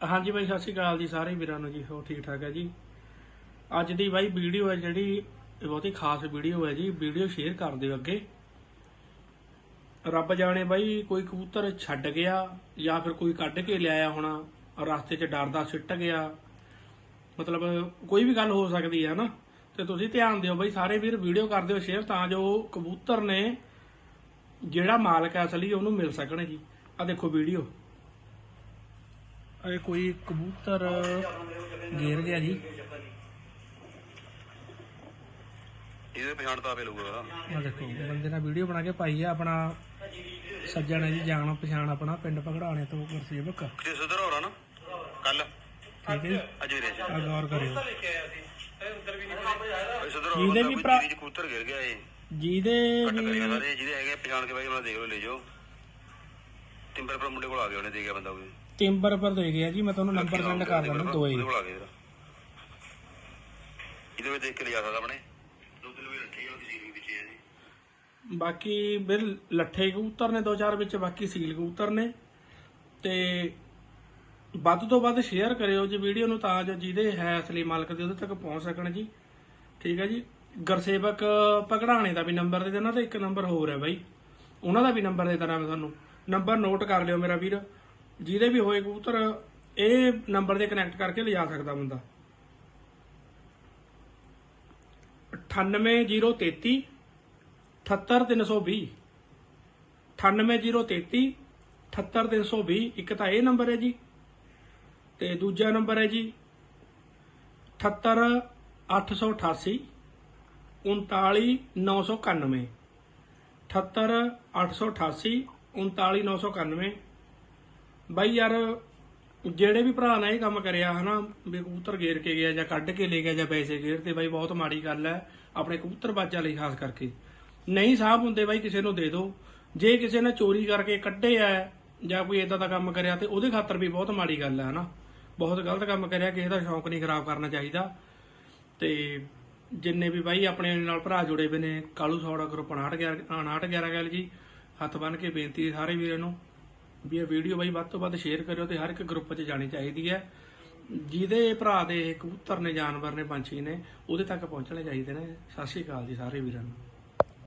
ਹਾਂਜੀ ਬਾਈ, ਸਤਿ ਸ਼੍ਰੀ ਅਕਾਲ ਜੀ ਸਾਰੇ ਵੀਰਾਂ ਨੂੰ ਜੀ ਹੋ ਠੀਕ ਠਾਕ ਹੈ ਜੀ? ਅੱਜ ਦੀ ਬਾਈ ਵੀਡੀਓ ਹੈ ਜਿਹੜੀ, ਇਹ ਬਹੁਤ ਖਾਸ ਵੀਡੀਓ ਹੈ ਜੀ, ਵੀਡੀਓ ਸ਼ੇਅਰ ਕਰ ਦਿਓ ਅੱਗੇ। ਰੱਬ ਜਾਣੇ ਬਾਈ, ਕੋਈ ਕਬੂਤਰ ਛੱਡ ਗਿਆ ਜਾਂ ਫਿਰ ਕੋਈ ਕੱਢ ਕੇ ਲਿਆਇਆ ਹੋਣਾ, ਰਸਤੇ 'ਚ ਡਰਦਾ ਸਿੱਟ ਗਿਆ, ਮਤਲਬ ਕੋਈ ਵੀ ਗੱਲ ਹੋ ਸਕਦੀ ਹੈ ਨਾ, ਤੇ ਤੁਸੀਂ ਧਿਆਨ ਦਿਓ ਬਾਈ, ਸਾਰੇ ਵੀਰ ਵੀਡੀਓ ਕਰ ਦਿਓ ਸ਼ੇਅਰ ਤਾਂ ਜੋ ਕਬੂਤਰ ਨੇ ਜਿਹੜਾ ਮਾਲਕ ਹੈ ਅਸਲੀ, ਉਹਨੂੰ ਮਿਲ ਸਕਣ ਜੀ। ਆ ਦੇਖੋ ਵੀਡੀਓ। ਇਹ ਕੋਈ ਕਬੂਤਰ ਗੇਰ ਗਿਆ ਜੀ। ਇਹਦੇ ਪਛਾਣ ਤਾਂ ਲਊਗਾ। ਆ ਦੇਖੋ ਬੰਦੇ ਨੇ ਵੀਡੀਓ ਬਣਾ ਕੇ ਪਾਈ ਆ ਆਪਣਾ ਸੱਜਣ ਹੈ ਜੀ ਜਾਣ ਪਛਾਣ ਆਪਣਾ ਪਿੰਡ ਪਕੜਾਣੇ ਤੋਂ ਗੁਰਸੇਵਕ। ਕਿਤੇ ਸੁਧਰ ਹੋ ਰਹਾ ਨਾ ਕੱਲ ਠੀਕ ਹੈ ਜੀ। ਅੱਜ ਵੀ ਰਹਿ ਆ ਗੌਰ ਕਰਿਓ। ਜਿਹਦੇ ਵੀ ਭਰਾ- ਕਬੂਤਰ ਗਿਰ ਗਿਆ ਇਹ। ਜਿਹਦੇ ਵੀ ਜਿਹਦੇ ਹੈਗੇ ਪਛਾਣ ਕੇ ਬਾਈ ਉਹਨਾਂ ਦੇਖ ਲਓ ਲੈ ਜਾਓ। ਟਿੰਬਰ ਪਰ ਮੁੰਡੇ ਕੋਲ ਆ ਗਿਆ ਉਹਨੇ ਦੇ ਗਿਆ ਬੰਦਾ ਕੋਈ। ਟਿੰਬਰ ਪਰ ਦੇ ਗਿਆ ਜੀ ਮੈਂ ਤੁਹਾਨੂੰ ਨੰਬਰ ਸੈਂਡ ਕਰ ਦਿੰਦਾ ਦੋਏ ਉਹਦੇ ਕੋਲ ਆ ਗਿਆ ਇਹਦਾ ਇਹਦੇ ਵਿੱਚ ਦੇਖ ਕੇ ਲਿਆ ਸਕਦਾ ਆਪਣੇ। ਦੋ ਤਿੰਨ ਵੀ ਰੱਖੀ ਆ ਉਹਦੀ ਵਿੱਚ ਹੈ ਜੀ। ਬਾਕੀ ਬਿਲ ਲੱਠੇ ਕਬੂਤਰ ਨੇ ਦੋ ਚਾਰ ਵਿੱਚ ਬਾਕੀ ਸੀਲ ਕਬੂਤਰ ਨੇ। ਤੇ ਵੱਧ ਤੋਂ ਵੱਧ ਸ਼ੇਅਰ ਕਰਿਓ ਜੀ ਵੀਡੀਓ ਨੂੰ ਤਾਂ ਜੋ ਜਿਹਦੇ ਹੈ ਅਸਲੀ ਮਾਲਕ ਦੇ ਉਹਦੇ ਤੱਕ ਪਹੁੰਚ ਸਕਣ ਜੀ। ਠੀਕ ਹੈ ਜੀ? ਗੁਰਸੇਵਕ ਪਕੜਾਣੇ ਦਾ ਵੀ ਨੰਬਰ ਦੇ ਦੇਣਾ ਤੇ ਇੱਕ ਨੰਬਰ ਹੋਰ ਹੈ ਬਾਈ। ਉਹਨਾਂ ਦਾ ਵੀ ਨੰਬਰ ਦੇ ਦੇਣਾ ਮੈਂ ਤੁਹਾਨੂੰ। ਨੰਬਰ ਨੋਟ ਕਰ ਲਿਓ ਮੇਰਾ ਵੀਰ। ਜਿਹਦੇ ਵੀ ਹੋਏ ਕਬੂਤਰ, ਇਹ ਨੰਬਰ ਦੇ ਕਨੈਕਟ ਕਰਕੇ ਲਿਜਾ ਸਕਦਾ ਬੰਦਾ। 98033 78320 98033 78320 ਇੱਕ ਤਾਂ ਇਹ ਨੰਬਰ ਹੈ ਜੀ। ਤੇ ਦੂਜਾ ਨੰਬਰ ਹੈ ਜੀ 78888 39991 78888 39991 ਬਾਈ ਯਾਰ, ਜਿਹੜੇ ਵੀ ਭਰਾ ਨੇ ਇਹ ਕੰਮ ਕਰਿਆ ਹਨਾ, ਵੀ ਕਬੂਤਰ ਗੇਰ ਕੇ ਗਿਆ ਜਾਂ ਕੱਢ ਕੇ ਲੈ ਗਿਆ ਜਾਂ ਪੈਸੇ ਗੇਰ ਤੇ ਬਾਈ ਬਹੁਤ ਮਾੜੀ ਗੱਲ ਹੈ, ਆਪਣੇ ਕਬੂਤਰ ਬਾਜਾਂ ਲਈ ਖਾਸ ਕਰਕੇ। ਨਹੀਂ ਸਾਹਬ ਹੁੰਦੇ ਬਾਈ ਕਿਸੇ ਨੂੰ ਦੇ ਦਿਓ ਜੇ ਕਿਸੇ ਨੇ ਚੋਰੀ ਕਰਕੇ ਕੱਢੇ ਆ ਜਾਂ ਕੋਈ ਇਦਾਂ ਦਾ ਕੰਮ ਕਰਿਆ ਤੇ ਉਹਦੇ ਖਾਤਰ ਵੀ ਬਹੁਤ ਮਾੜੀ ਗੱਲ ਹੈ ਹਨਾ। ਬਹੁਤ ਗਲਤ ਕੰਮ ਕਰਿਆ, ਕਿਸੇ ਦਾ ਸ਼ੌਂਕ ਨਹੀਂ ਖਰਾਬ ਕਰਨਾ ਚਾਹੀਦਾ। ਤੇ ਜਿੰਨੇ ਵੀ ਬਾਈ ਆਪਣੇ ਨਾਲ ਭਰਾ ਜੁੜੇ ਹੋਏ ਨੇ, ਕਾਲੂ ਸੌੜਾ ਗਰੁੱਪ 59 11 ਗੱਲ ਜੀ। ਹੱਥ ਬੰਨ ਕੇ ਬੇਨਤੀ ਹੈ ਸਾਰੇ ਵੀਰਾਂ ਨੂੰ ਵੀ ਇਹ ਵੀਡੀਓ ਬਾਈ ਵੱਧ ਤੋਂ ਵੱਧ ਸ਼ੇਅਰ ਕਰਿਓ ਤੇ ਹਰ ਇੱਕ ਗਰੁੱਪ 'ਚ ਜਾਣੀ ਚਾਹੀਦੀ ਹੈ। ਜਿਹਦੇ ਭਰਾ ਦੇ ਕਬੂਤਰ ਨੇ, ਜਾਨਵਰ ਨੇ, ਪੰਛੀ ਨੇ, ਉਹਦੇ ਤੱਕ ਪਹੁੰਚਣੇ ਚਾਹੀਦੇ ਨੇ। ਸਤਿ ਸ਼੍ਰੀ ਅਕਾਲ ਜੀ ਸਾਰੇ ਵੀਰਾਂ ਨੂੰ।